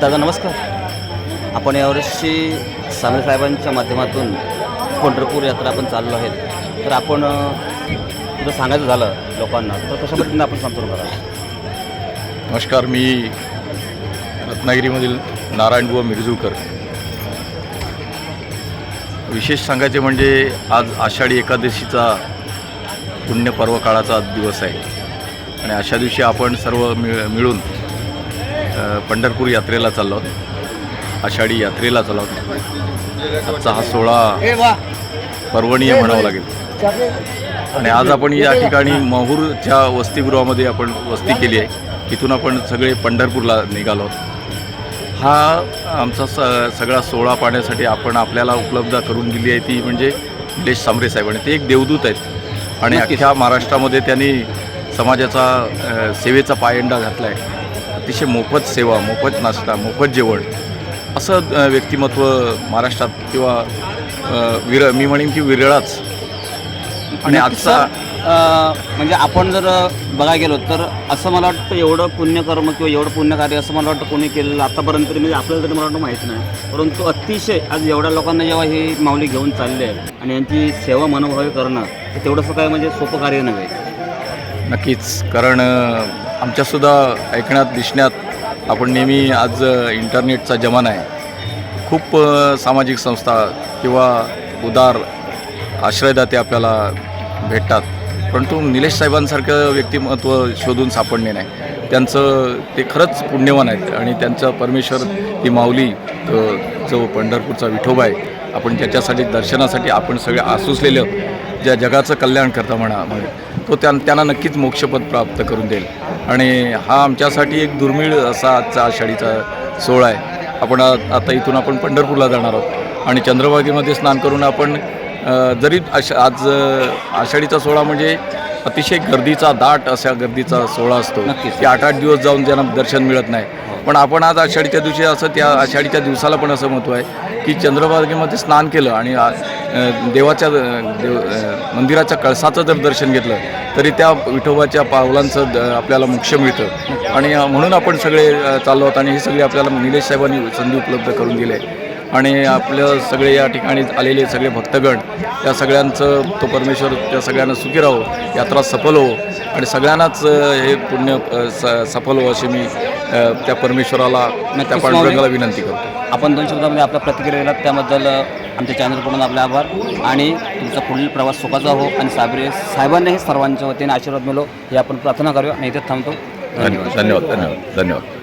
दादा नमस्कार. आपण यावर्षी सामरे साहेबांच्या माध्यमातून पंढरपूर यात्रा आपण चाललो आहेत तर आपण अ, तुझं सांगायचं झालं लोकांना तर कशा पद्धतीने आपण सांगतो करा नमस्कार मी रत्नागिरीमधील नारायणबुवा मिरजूकर विशेष सांगायचे म्हणजे आज आषाढी एकादशीचा पुण्यपर्व काळाचा दिवस आहे. आणि अशा दिवशी आपण सर्व मिळ मिळून पंढरपूर यात्रेला चाललो आहोत आषाढी यात्रेला चाललो आहोत आजचा हा सोहळा पर्वणीय म्हणावा लागेल. आणि आज आपण या ठिकाणी महूरच्या वसतिगृहामध्ये आपण वस्ती केली आहे. तिथून आपण सगळे पंढरपूरला निघालो. आहोत हा आमचा स सगळा सोहळा पाहण्यासाठी आपण आपल्याला उपलब्ध करून दिली आहे ती म्हणजे निलेश सांबरे साहेब आणि ते एक देवदूत आहेत. आणि. अख्ख्या महाराष्ट्रामध्ये त्यांनी समाजाचा सेवेचा पायंडा घातला आहे अतिशय मोफत सेवा मोफत नाश्ता मोफत जेवण असं व्यक्तिमत्व महाराष्ट्रात किंवा अ, विर मी म्हणेन की विरळाच. आणि आजचा म्हणजे आपण जर बघायला गेलो तर असं मला वाटतं एवढं पुण्यकर्म किंवा एवढं पुण्यकार्य असं मला वाटतं कोणी केलेलं आतापर्यंत तरी म्हणजे आपल्याला तरी मला वाटतं माहीत नाही. परंतु अतिशय आज एवढ्या लोकांना जेव्हा ही माऊली घेऊन चालले आणि यांची सेवा मनोभावी करणं हे तेवढंसं काय म्हणजे सोपं कार्य नव्हे. नक्कीच. कारण आमच्यासुद्धा ऐकण्यात दिसण्यात आपण नेहमी आज इंटरनेटचा जमाना आहे. खूप सामाजिक संस्था किंवा उदार आश्रयदाते आपल्याला भेटतात. परंतु निलेश साहेबांसारखं व्यक्तिमत्व शोधून सापडणे नाही. त्यांचं ते खरंच पुण्यवान आहेत आणि त्यांचं परमेश्वर ती माऊली जो पंढरपूरचा विठोबा आहे आपण ज्याच्यासाठी दर्शनासाठी आपण सगळे आसुसलेलं ज्या जगाचं कल्याण करता म्हणा म्हणजे तो त्या त्यांना नक्कीच मोक्षपद प्राप्त करून देईल. आणि हा आमच्यासाठी एक दुर्मिळ असा आजचा आषाढीचा सोहळा आहे. आपण आता इथून आपण पंढरपूरला जाणार आहोत. आणि चंद्रभागेमध्ये स्नान करून आपण जरी आष आज आषाढीचा सोहळा म्हणजे अतिशय गर्दीचा दाट अशा गर्दीचा सोहळा असतो. की आठ आठ दिवस जाऊन ज्यांना दर्शन मिळत नाही. पण आपण आज आषाढीच्या दिवशी असं त्या आषाढीच्या दिवसाला पण असं महत्त्व आहे की चंद्रभागेमध्ये स्नान केलं आणि देवाच्या देव मंदिराच्या कळसाचं जर दर्शन घेतलं तरी त्या विठोबाच्या पावलांचं द- आपल्याला मोक्ष मिळतं. आणि म्हणून आपण सगळे चाललो आहोत आणि हे सगळे आपल्याला निलेश साहेबांनी संधी उपलब्ध करून दिली आहे. आणि आपलं सगळे या ठिकाणी आलेले सगळे भक्तगण त्या सगळ्यांचं तो परमेश्वर त्या सगळ्यांना सुखी राहो यात्रा सफल हो. आणि सगळ्यांनाच हे पुण्य स- सफल हो अशी मी त्या परमेश्वराला त्या पांडुरंगाला विनंती करतो. आपण दोन शब्दामध्ये आपल्या प्रतिक्रिया त्याबद्दल आमच्या चॅनलकडून आपले आभार. आणि तुमचा पुढील प्रवास सुखाचा हो. आणि साबरे साहेबांनाही सर्वांच्या वतीने आशीर्वाद मिळो. हे आपण प्रार्थना करूया. आणि इथे थांबतो. धन्यवाद. धन्यवाद. धन्यवाद. धन्यवाद.